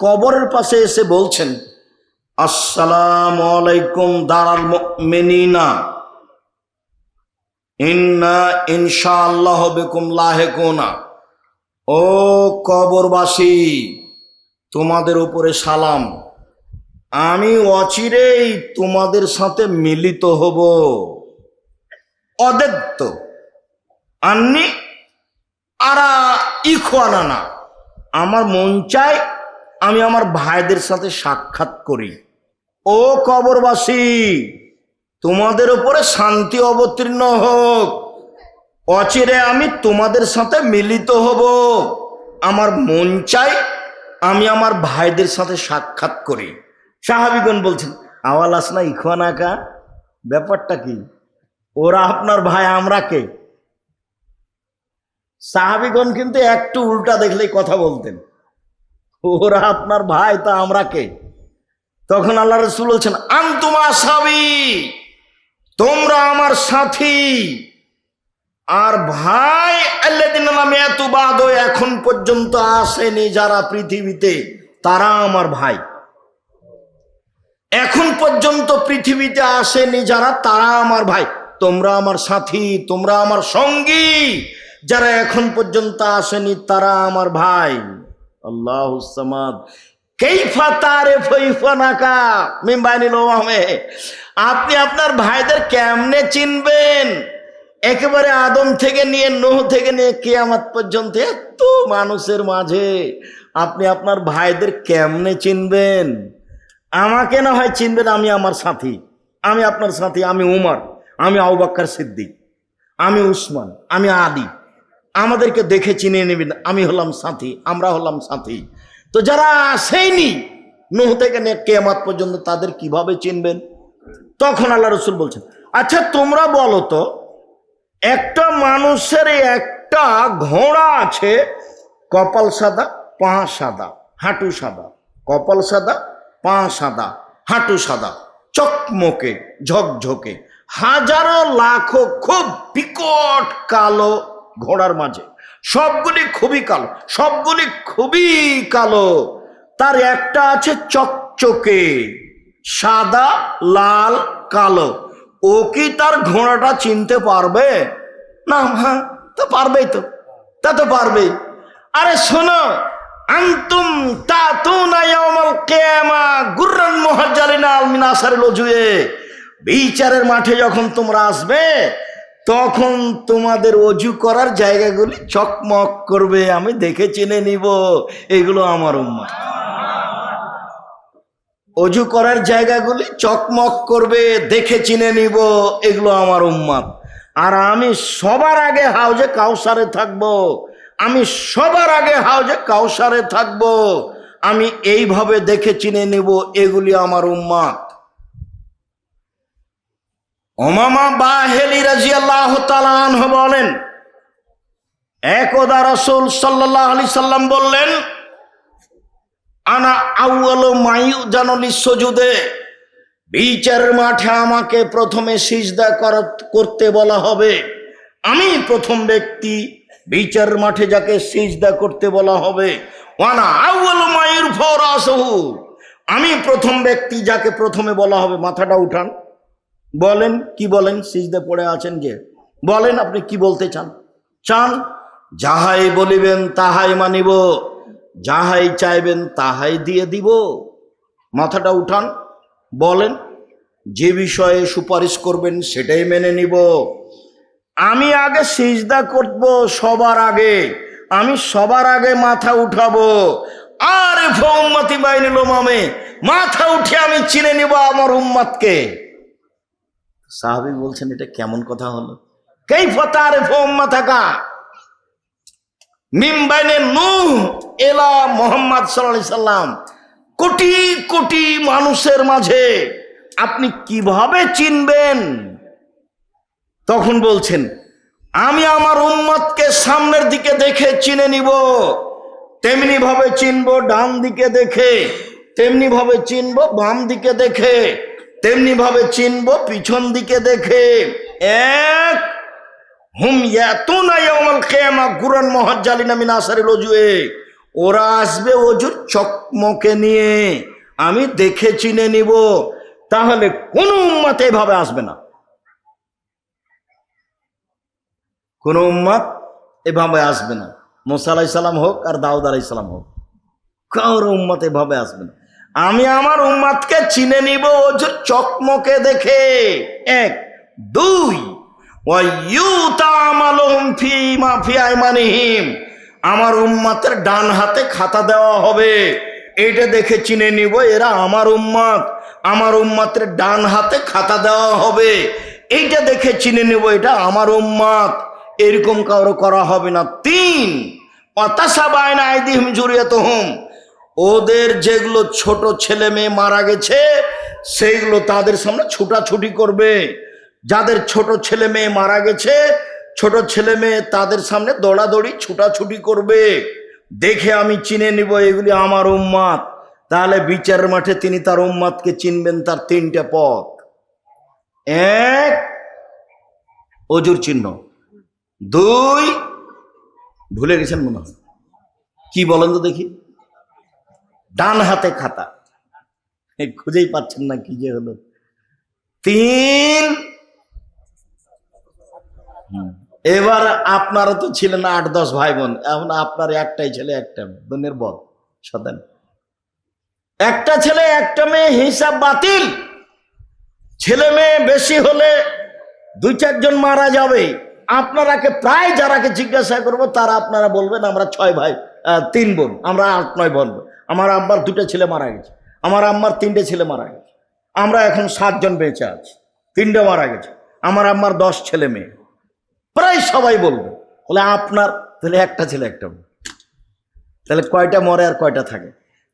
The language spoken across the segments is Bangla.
কবরের পাশে এসে বলছেন, আসসালাম আলাইকুম দারাল মেনিনা ইন্না ইনশাআল্লাহ বেকুম লাহেকুনা। ও কবরবাসী, তোমাদের উপরে সালাম। আমি অচিরেই তোমাদের সাথে মিলিত হব। অদেত্ত আন্নি আরা ইখওয়ানা আমার মন চায় আমি আমার ভাইদের সাথে সাক্ষাৎ করি। ও কবরবাসী, তোমাদের উপরে শান্তি অবতীর্ণ হোক। অচিরে আমি তোমাদের সাথে মিলিত হব। আমার মন চাই আমি আমার ভাইদের সাথে সাক্ষাৎ করি। সাহাবিগণ বলছেন, আওয়াল আসনা ইখওয়ানাকা ব্যাপারটা কি? ওরা আপনার ভাই, আমরা কে? সাহাবিগণ কিন্তু একটু উল্টা দেখলেই কথা বলতেন। ওরা আপনার ভাই, তা আমরা কে? তখন আল্লাহ রসুল বলছেন, আন্তুমা সাবি, তোমরা আমার সাথী। আর ভাই বাদ এখন পর্যন্ত আসেনি যারা পৃথিবীতে, তারা আমার ভাই। এখন পর্যন্ত পৃথিবীতে আসেনি যারা, তারা আমার ভাই। তোমরা আমার সাথী, তোমরা আমার সঙ্গী। যারা এখন পর্যন্ত আসেনি, তারা আমার ভাই। আল্লাহ সামাদ। কেইফা তারে ফৈফানাকা? মিম্বাইনিল ওয়ামে আপনি আপনার ভাইদের কেমনে চিনবেন? একেবারে আদম থেকে নিয়ে নোহ থেকে নিয়ে কেয়ামত পর্যন্ত এত মানুষের মাঝে। আপনি আপনার ভাইদের কেমনে চিনবেন? আমাকে না হয় চিনবেন আমি আমার সাথী। আমি আপনার সাথী, আমি উমর, আমি আউবাক্কার সিদ্দিক, আমি উসমান, আমি আদি। আমাদেরকে দেখে চিনে নেবেন, আমি হলাম সাথী, আমরা হলাম সাথী। তো যারা আসেনি, নুহ থেকে নিয়ে কেয়ামাত পর্যন্ত তাদের কীভাবে চিনবেন? তখন আল্লাহ রসুল বলছেন আচ্ছা তোমরা বলো তো, একটা মানুষের একটা ঘোড়া আছে, কপাল সাদা, পা সাদা, হাঁটু সাদা, কপাল সাদা, পা সাদা, হাঁটু সাদা, চকমকে, ঝকঝকে, হাজারো লাখো খুব বিকট কালো ঘোড়ার মাঝে। সবগুলি খুবই কালো, সবগুলি খুবই কালো। তার একটা আছে চকচকে, সাদা, লাল, কালো। ও কি তার ঘোড়াটা চিনতে পারবে? না হ্যাঁ তো পারবেই তো, তা তো পারবেই। আরে শোনো, আন্তুম তা তু না ইয়াউমাল কিয়ামা গুররান মুহাজ্জালিনা আল মিনাসারিল ওজুয়ে বিচারের মাঠে যখন তোমরা আসবে তখন তোমাদের অজু করার জায়গাগুলি চকমক করবে, আমি দেখে চিনে নিব। এগুলো আমার উম্মা অজু করার জায়গাগুলি চকমক করবে, দেখে চিনে নিব, এগুলো আমার উম্মাদ আর আমি সবার আগে হাউজে কাউসারে থাকব। আমি সবার আগে হাউজে কাউসারে থাকব। আমি এইভাবে দেখে চিনে নিব, এগুলি আমার উম্মাদ ওমামা বাহেলি রাজি আল্লাহ তালাহ বলেন একদা রসুল সাল্লাহ আলি সাল্লাম বললেন, আনা আউয়াল মায়ু জানলি সজুদে বিচারের মাঠে আমাকে প্রথমে সিজদা করতে বলা হবে। আমি প্রথম ব্যক্তি বিচারের মাঠে যাকে সিজদা করতে বলা হবে। ওয়ানা আউয়াল মায়ুর ফরাসহু আমি প্রথম ব্যক্তি যাকে প্রথমে বলা হবে। মাথাটা উঠান। বলেন, কি বলেন? সিজদে পড়ে আছেন যে বলেন আপনি কি বলতে চান? চান, যাহাই বলিবেন তাহাই মানিব, যাহাই চাইবেন তাহাই দিয়ে দিব। মাথাটা উঠান, বলেন, যে বিষয়ে সুপারিশ করবেন সেটাই মেনে নিব। আমি আগে সিজদা করব সবার আগে, আমি সবার আগে মাথা উঠাবো। আরে ফৌম্মতি বাইনি লোমামে, মাথা উঠে আমি চিনে নিব আমার উম্মাদকে। সাহাবি বলছেন, এটা কেমন কথা হলো? কেই ফতার ফৌম্মা থাকা মিমবাইনে নূহ এলা মোহাম্মদ সাল্লাম। কোটি কোটি মানুষের মাঝে আপনি কীভাবে চিনবেন? তখন বলছেন, আমি আমার উম্মতকে সামনের দিকে দেখে চিনে নিব। তেমনি ভাবে চিনব, ডান দিকে দেখে, তেমনি ভাবে চিনব, বাম দিকে দেখে। তেমনি ভাবে চিনব, পিছন দিকে দেখে। এক, হুম এত ইয়াতুনা ইয়াউমাল কিয়ামা গুরান মুহাজ্জালিনা মিন আসারিল ওজুয়ে ওরা আসবে অজুর চকমকে নিয়ে। আমি দেখে চিনে নিব। তাহলে কোনো উম্মাত এভাবে আসবে না। কোন উম্মাত এভাবে আসবে না। মোসা আলাইসাল্লাম হোক আর দাউদ আলাইসাল্লাম হোক। কারোর উম্মাত এভাবে আসবে না। আমি আমার উম্মাতকে চিনে নিব ওজুর চকমকে দেখে। এক, দুই আমার উম্মাতের ডান হাতে খাতা দেওয়া হবে। এইটা দেখে চিনে নিব, এরা আমার উম্মাত আমার উম্মাতের ডান হাতে খাতা দেওয়া হবে। এইটা দেখে চিনে নিব, এটা আমার উম্মাত এরকম কারও করা হবে না। তিন অতাশা বায়না আইদিহিম জুড়িয়ে হুম ওদের যেগুলো ছোট ছেলে মেয়ে মারা গেছে, সেইগুলো তাদের সামনে ছুটাছুটি করবে। যাদের ছোট ছেলে মেয়ে মারা গেছে, ছোট ছেলে মেয়ে তাদের সামনে দৌড়াদৌড়ি, ছুটাছুটি করবে। দেখে আমি চিনে নিব এগুলি আমার উম্মাত তাহলে বিচারের মাঠে তিনি তার উম্মাতকে চিনবেন তার তিনটে পথ। এক, অজুর চিহ্ন। দুই, ভুলে গেছেন মনে হয়। কি বলেন তো দেখি। ডান হাতে খাতা। খুঁজেই পাচ্ছেন না কি যে হলো। তিন। এবার আপনারা তো ছিলেন আট, দশ ভাই বোন এখন আপনার একটাই ছেলে, একটা বোনের বল সতেন। একটা ছেলে, একটা মেয়ে, হিসাব বাতিল। ছেলে মেয়ে বেশি হলে দুই চারজন মারা যাবে। আপনারাকে প্রায় যারাকে জিজ্ঞাসা করব, তারা আপনারা বলবেন, আমরা ছয় ভাই। তিন বোন, আমরা আট, নয় বোন। আমার আব্বার দুটো ছেলে মারা গেছে, আমার আম্মার তিনটে ছেলে মারা গেছে। আমরা এখন সাতজন বেঁচে আছি, তিনটে মারা গেছে, আমার আম্মার দশ ছেলে মেয়ে। প্রায় সবাই বলবে, বলে আপনার, তাহলে একটা ছেলে, একটা। তাহলে কয়টা মরে আর কয়টা থাকে?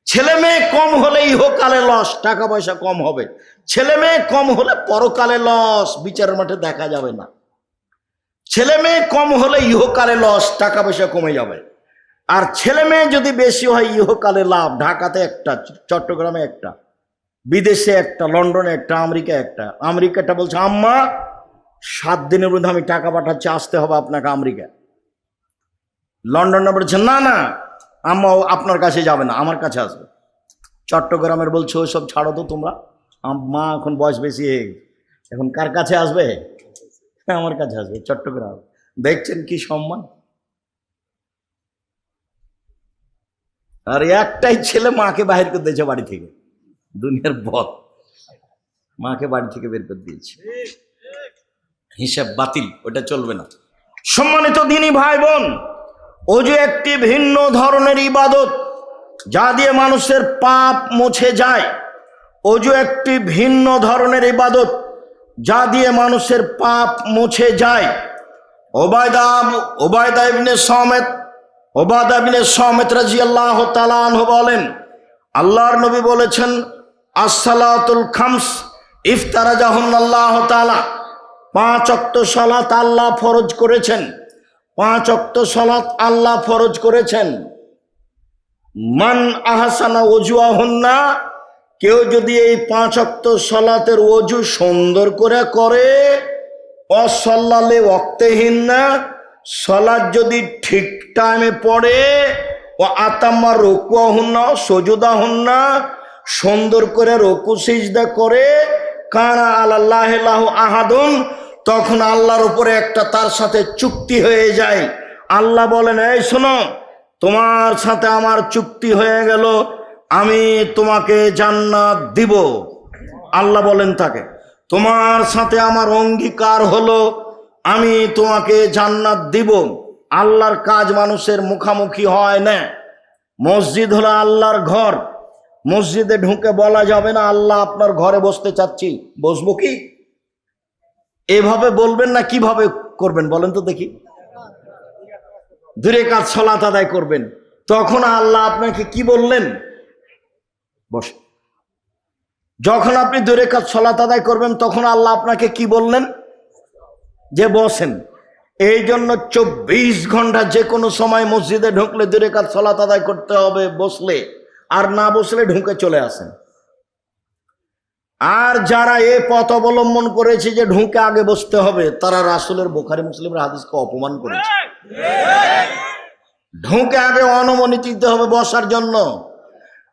ছেলে মেয়ে কম হলে ইহকালে লস, টাকা পয়সা কম হবে। ছেলে মেয়ে কম হলে পরকালে লস, বিচারের মাঠে দেখা যাবে না। ছেলে মেয়ে কম হলে ইহকালে লস, টাকা পয়সা কমে যাবে। আর ছেলে মেয়ে যদি বেশি হয়, ইহকালে লাভ। ঢাকাতে একটা, চট্টগ্রামে একটা, বিদেশে একটা, লন্ডনে একটা, আমেরিকা একটা। আমেরিকাটা বলছে, আম্মা, সাত দিনের মধ্যে আমি টাকা পাঠাচ্ছি, আসতে হবে আপনাকে আমেরিকা লন্ডনে বলছে, না না, আম্মা আপনার কাছে যাবে না, আমার কাছে আসবে। চট্টগ্রামের বলছে, ওইসব ছাড়ো তো তোমরা। মা এখন বয়স বেশি এখন কার কাছে আসবে? আমার কাছে আসবে, চট্টগ্রাম। দেখছেন কি সম্মান? আর একটাই ছেলে মাকে বাহির করে দিয়েছে বাড়ি থেকে। দুনিয়ার বদ। মাকে বাড়ি থেকে বের করে দিয়েছে। হিসাব বাতিল ওটা চলবে না। সম্মানিত দিনী ভাই বোন যে একটি ভিন্ন ধরনের ইবাদত যা দিয়ে মানুষের পাপ মুছে যায় অজু একটি ভিন্ন ধরনের ইবাদত যা দিয়ে মানুষের পাপ মুছে যায়, ওবায়দা ওবায়দা ইবনে সমেত ওবায়দা ইবনে সমেত রাজি আল্লাহ তালাহ বলেন, আল্লাহর নবী বলেছেন, আসসালাতুল খামস ইফতারা জাহুন আল্লাহ তালা পাঁচ অক্ত সলাত আল্লাহ ফরজ করেছেন। পাঁচ অক্ত সলাত আল্লাহ ফরজ করেছেন। মান আহাসানা অজুয়া না কেউ যদি এই পাঁচ অক্ত সলাতের অজু সুন্দর করে করে, অসল্লালে অক্তেহীন না সলাদ যদি ঠিক টাইমে পড়ে ও আতাম্মা রকুয়া হন না সজুদা হন না সুন্দর করে রকু, সিজদা করে, কানা আল্লাহ আহাদুন, তখন আল্লাহর উপরে একটা তার সাথে চুক্তি হয়ে যায়। আল্লাহ বলেন, এই শোনো, তোমার সাথে আমার চুক্তি হয়ে গেল, আমি তোমাকে জান্নাত দিব। আল্লাহ বলেন তাকে, তোমার সাথে আমার অঙ্গীকার হলো আমি তোমাকে জান্নাত দিব। আল্লাহর কাজ মানুষের মুখামুখি হয় না। মসজিদ হলো আল্লাহর ঘর। মসজিদে ঢুকে বলা যাবে না, আল্লাহ আপনার ঘরে বসতে চাচ্ছি। বসবো কি? এভাবে বলবেন না, কীভাবে করবেন বলেন তো দেখি। দূরে কাজ সলাত আদায় করবেন। তখন আল্লাহ আপনাকে কি বললেন? বস। যখন আপনি দূরে কাজ সলাত আদায় করবেন, তখন আল্লাহ আপনাকে কি বললেন? যে বসেন, এই জন্য চব্বিশ ঘণ্টা যে কোনো সময় মসজিদে ঢুকলে দূরে কাজ সলাত আদায় করতে হবে, বসলে। আর না বসলে ঢুকে চলে আসেন। আর যারা এ পথ অবলম্বন করেছে যে ঢুকে আগে বসতে হবে, তারা রাসুলের বোখারি মুসলিমের হাদিসকে অপমান করেছে। ঢুকে আগে অনুমতি দিতে হবে বসার জন্য।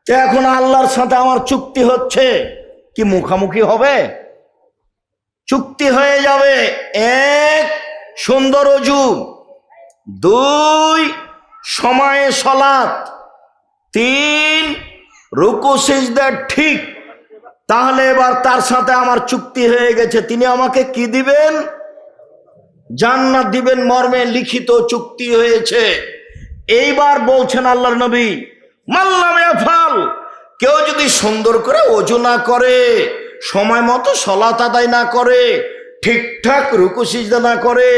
তো এখন আল্লাহর সাথে আমার চুক্তি হচ্ছে, কি মুখামুখি হবে? চুক্তি হয়ে যাবে। এক, সুন্দর অজু। দুই, সময়ে সলাত তিন, রুকু সিজদা ঠিক। তাহলে এবার তার সাথে আমার চুক্তি হয়ে গেছে। তিনি আমাকে কি দিবেন? জান্নাত দিবেন মর্মে লিখিত চুক্তি হয়েছে। এইবার বলছেন আল্লাহর নবী মাল্লাম ফাল কেউ যদি সুন্দর করে অজু না করে সময় মতো সলাত আদায় না করে, ঠিকঠাক রুকু না করে,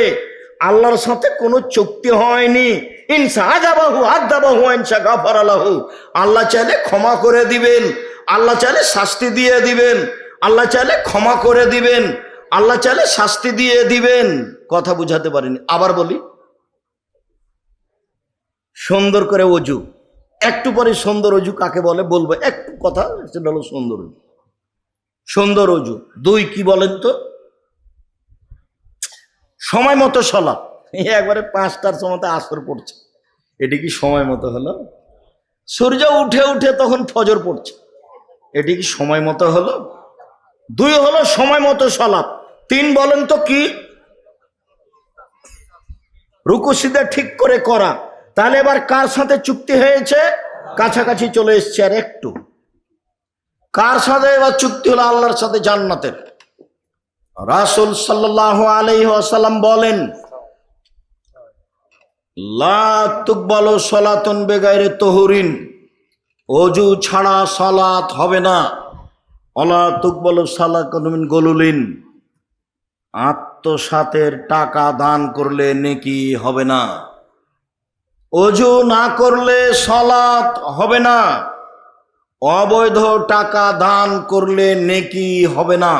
আল্লাহর সাথে কোনো চুক্তি হয়নি। ইনসা আজাবাহু আদাবাহু ইনসা গাফার আলাহু আল্লাহ চাইলে ক্ষমা করে দিবেন, আল্লাহ চাইলে শাস্তি দিয়ে দিবেন, আল্লাহ চাইলে ক্ষমা করে দিবেন, আল্লাহ চাইলে শাস্তি দিয়ে দিবেন। কথা বুঝাতে পারিনি, আবার বলি। সুন্দর করে অজু। একটু পরে সুন্দর অজু কাকে বলে? বলব, একটু কথা, সেটা হলো সুন্দর অজু। সুন্দর অজু। দুই, কি বলেন তো? সময় মতো সলা এই একবারে পাঁচটার সময়তে আসর পড়ছে। এটি কি সময় মতো হলো? সূর্য উঠে উঠে তখন ফজর পড়ছে। এটি কি সময় মতো হলো? দুই হলো সময় মতো সলাপ। তিন বলেন তো কি? রুকু ঠিক করে করা। তাহলে এবার কার সাথে চুক্তি হয়েছে? কাছাকাছি চলে এসছে আর একটু। কার সাথে এবার চুক্তি হলো? আল্লাহর সাথে জান্নাতের। রাসুল সাল্লাহ আলাইসাল্লাম বলেন, লা তুকবালো সলাতন বেগাইরে তহুরিন। অজু ছাড়া সালাত হবে না। অলা তুকবালো সালাকমিন গলুলিন। আত্মসাতের টাকা দান করলে নেকি হবে না। অজু না করলে সলাত হবে না। অবৈধ টাকা দান করলে নেকি হবে না।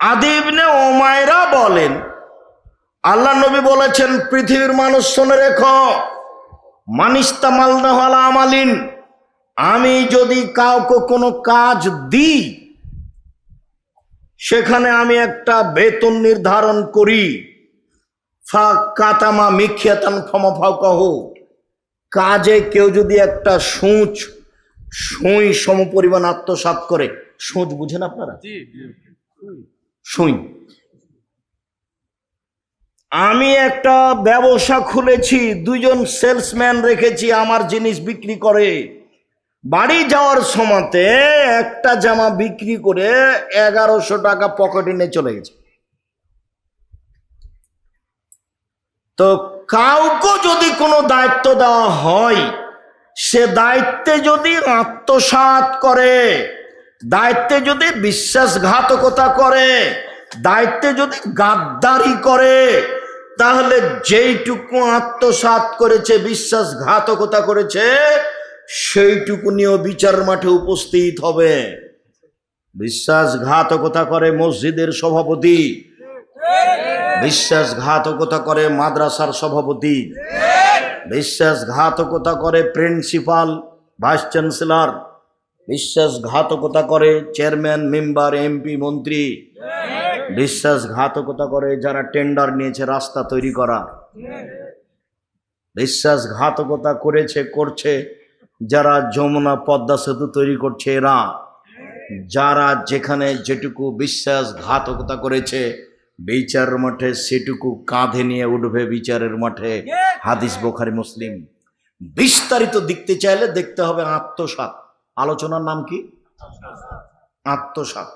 আদিবনে ওমায়রা বলেন, আল্লাহ নবী বলেছেন, পৃথিবীর মানুষ শুনে রেখ, মানিস্তা মালদাহলা আমালিন, আমি যদি কাউকে কোনো কাজ দিই, সেখানে আমি একটা বেতন নির্ধারণ করি। ফা কাতামা মিখিয়াতান ক্ষমা ফাও কহ কাজে কেউ যদি একটা সূচ সুই সমপরিমাণ আত্মসাত করে সূচ বুঝেন আপনারা? সুই। আমি একটা ব্যবসা খুলেছি দুজন সেলসম্যান রেখেছি আমার জিনিস বিক্রি করে। বাড়ি যাওয়ার সময়তে একটা জামা বিক্রি করে এগারোশো টাকা পকেটে নিয়ে চলে গেছে। তো কাউকে যদি কোনো দায়িত্ব দেওয়া হয়, সে দায়িত্বে যদি আত্মসাত করে, দায়িত্বে যদি বিশ্বাসঘাতকতা করে, দায়িত্বে যদি গাদ্দারি করে, তাহলে যেইটুকু আত্মসাত করেছে, বিশ্বাসঘাতকতা করেছে, সেইটুকু নিয়েও বিচার মাঠে উপস্থিত হবে। বিশ্বাসঘাতকতা করে মসজিদের সভাপতি। বিশ্বাসঘাতকতা করে মাদ্রাসার সভাপতি। বিশ্বাসঘাতকতা করে প্রিন্সিপাল, ভাইস চ্যান্সেলর। বিশ্বাসঘাতকতা করে চেয়ারম্যান, মেম্বার, এমপি, মন্ত্রী। বিশ্বাসঘাতকতা করে যারা টেন্ডার নিয়েছে, রাস্তা তৈরি করা। বিশ্বাসঘাতকতা করেছে, করছে যারা যমুনা পদ্মা সেতু তৈরি করছে এরা। যারা যেখানে যেটুকু বিশ্বাসঘাতকতা করেছে বিচারের মাঠে সেটুকু কাঁধে নিয়ে উঠবে বিচারের মাঠে। হাদিস বোখারি মুসলিম। বিস্তারিত দেখতে চাইলে দেখতে হবে আত্মসাত আলোচনার নাম কি? আত্মসাত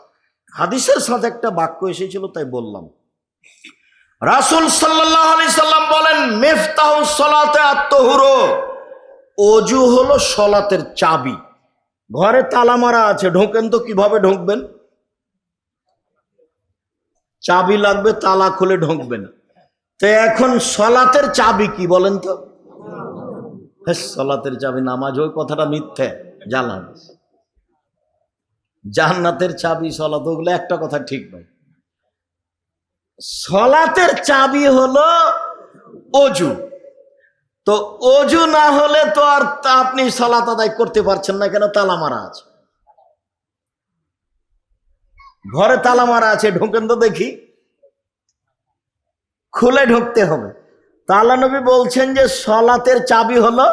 হাদিসের সাথে একটা বাক্য এসেছিল তাই বললাম। রাসুল সাল্লাহ আলি সাল্লাম বলেন মেফতাহ সলাতে আত্মহুরো। অজু হলো সলাতের চাবি। ঘরে তালা মারা আছে ঢোকেন তো কীভাবে ঢুকবেন? চাবি লাগবে, তালা খুলে ঢুকবে না। তো এখন সলাতের চাবি কি বলেন তো? সলাতের চাবি নামাজ, ওই কথাটা মিথ্যে জানান জান্নাতের চাবি, সলাত, ওগুলো একটা কথা ঠিক নয়। সলাতের চাবি হলো অজু। তো অজু না হলে তো আর আপনি সলাত আদায় করতে পারছেন না, কেন তালা মারা আছে? ঘরে তালা মারা আছে, ঢোকেন তো দেখি। খুলে ঢুকতে হবে। তালা নবী বলছেন যে, সলাতের চাবি হলো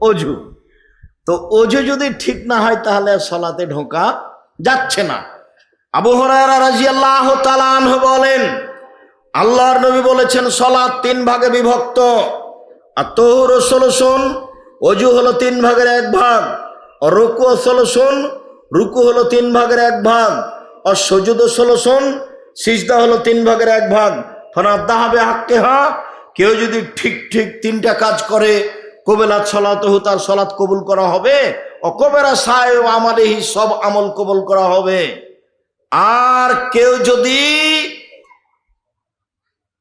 অজু। তো অজু যদি ঠিক না হয়, তাহলে সলাতে ঢোকা যাচ্ছে না। আবু হরায়রা রাজিয়াল্লাহ তালানহ বলেন, আল্লাহর নবী বলেছেন, সলাৎ তিন ভাগে বিভক্ত। আর তোর ষোলশন অজু হলো তিন ভাগের এক ভাগ। রুকু ষোলশন রুকু হলো তিন ভাগের এক ভাগ। আর সজুদ ষোলশন সিজদা হলো তিন ভাগের এক ভাগ। ফনাদ্দা হবে হাক্কে হা, কেউ যদি ঠিক ঠিক তিনটা কাজ করে, কবেলাত সলাত তার সলাৎ কবুল করা হবে। অকবেরা সায় আমাদেরই সব আমল কবুল করা হবে। আর কেউ যদি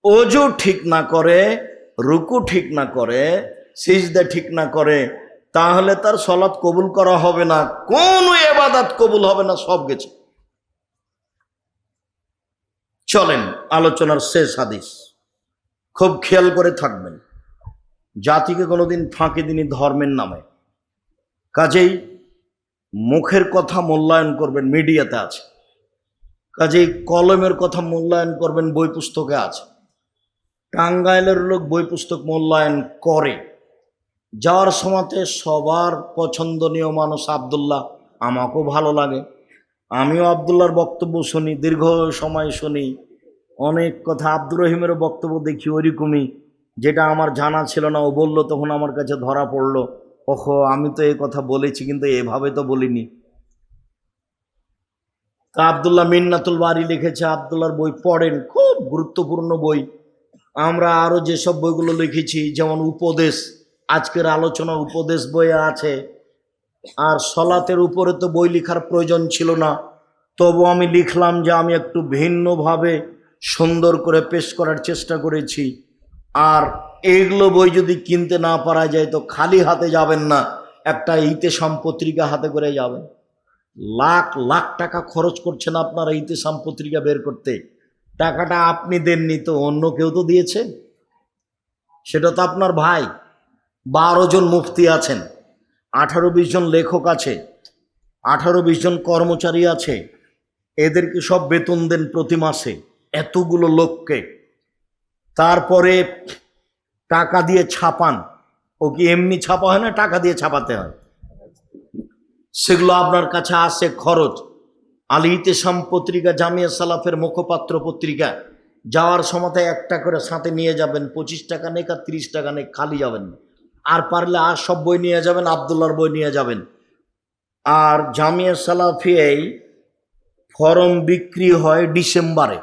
অজু ঠিক না করে, রুকু ঠিক না করে, সিজদা ঠিক না করে, তাহলে তার সলাৎ কবুল করা হবে না। কোন এবাদাত কবুল হবে না, সব গেছে। চলেন, আলোচনার শেষ হাদিস। খুব খেয়াল করে থাকবেন। জাতিকে কোনোদিন ফাঁকি দিনই ধর্মের নামে। কাজেই মুখের কথা মূল্যায়ন করবেন, মিডিয়াতে আছে। কাজেই কলমের কথা মূল্যায়ন করবেন, বই পুস্তকে আছে। টাঙ্গাইলের লোক বই পুস্তক মূল্যায়ন করে। যাওয়ার সময়তে সবার পছন্দনীয় মানুষ আবদুল্লাহ, আমাকেও ভালো লাগে। আমিও আবদুল্লাহর বক্তব্য শুনি, দীর্ঘ সময় শুনি। অনেক কথা আব্দুর রহিমেরও বক্তব্য দেখি ওইরকমই যেটা আমার জানা ছিল না, ও বলল, তখন আমার কাছে ধরা পড়ল। ওহো, আমি তো এই কথা বলেছি, কিন্তু এভাবে তো বলিনি। তা আবদুল্লাহ মিন্নাতুল বাড়ি লিখেছে, আবদুল্লাহর বই পড়েন, খুব গুরুত্বপূর্ণ বই। আমরা আরও যেসব বইগুলো লিখেছি, যেমন উপদেশ, আজকের আলোচনা উপদেশ বইয়ে আছে, আর সলাতের উপরে তো বই লেখার প্রয়োজন ছিল না। তবু আমি লিখলাম যে আমি একটু ভিন্নভাবে সুন্দর করে পেশ করার চেষ্টা করেছি। আর এইগুলো বই যদি কিনতে না পারা যায় তো খালি হাতে যাবেন না, একটা ইতেসাম পত্রিকা হাতে করে যাবেন। লাখ লাখ টাকা খরচ করছেন আপনারা ইতেসাম পত্রিকা বের করতে। টাকাটা আপনি দেননি তো অন্য কেউ তো দিয়েছে? সেটা তো আপনার ভাই। বারো জন মুফতি আছেন, আঠারো বিশ জন লেখক আছে, আঠারো বিশ জন কর্মচারী আছে। এদেরকে সব বেতন দেন প্রতি মাসে। এতগুলো লোককে। তারপরে টাকা দিয়ে ছাপান। ও কি এমনি ছাপা হয় না? টাকা দিয়ে ছাপাতে হয়। সেগুলো আপনার কাছে আসে খরচ। আলী ইতেসাম পত্রিকা, জামিয়া সালাফের মুখপাত্র পত্রিকা। যাওয়ার সময় একটা করে সাথে নিয়ে যাবেন। পঁচিশ টাকা নেই, আর তিরিশ টাকা নেই, খালি যাবেন। আর পারলে আর সব বই নিয়ে যাবেন আবদুল্লার বই নিয়ে যাবেন। আর জামিয়া সালাফিয়াই ফরম বিক্রি হয় ডিসেম্বরে।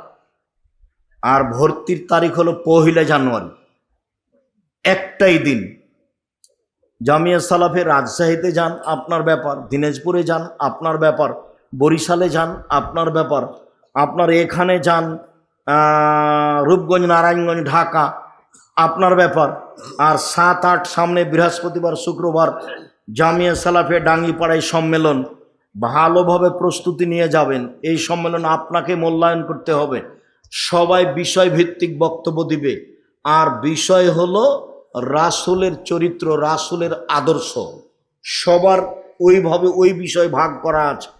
আর ভর্তির তারিখ হলো পহিলা জানুয়ারি। একটাই দিন। জামিয়া সালাফে রাজশাহীতে যান, আপনার ব্যাপার। দিনাজপুরে যান, আপনার ব্যাপার। বরিশালে যান, আপনার ব্যাপার। আপনার এখানে যান রূপগঞ্জ, নারায়ণগঞ্জ, ঢাকা, আপনার ব্যাপার। আর সাত আট সামনে বৃহস্পতিবার, শুক্রবার জামিয়া সালাফে ডাঙ্গিপাড়ায় সম্মেলন। ভালোভাবে প্রস্তুতি নিয়ে যাবেন। এই সম্মেলন আপনাকে মূল্যায়ন করতে হবে। সবাই বিষয় ভিত্তিক বক্তব্য দিবে। আর বিষয় হলো রাসুলের চরিত্র, রাসুলের আদর্শ। সবার ওইভাবে ওই বিষয় ভাগ করা আছে।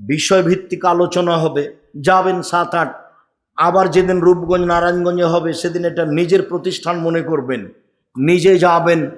বিষয় ভিত্তিক আলোচনা হবে, যাবেন সাত আট। আবার যেদিন রূপগঞ্জ, নারায়ণগঞ্জে হবে, সেদিন এটা নিজের প্রতিষ্ঠান মনে করবেন। নিজে যাবেন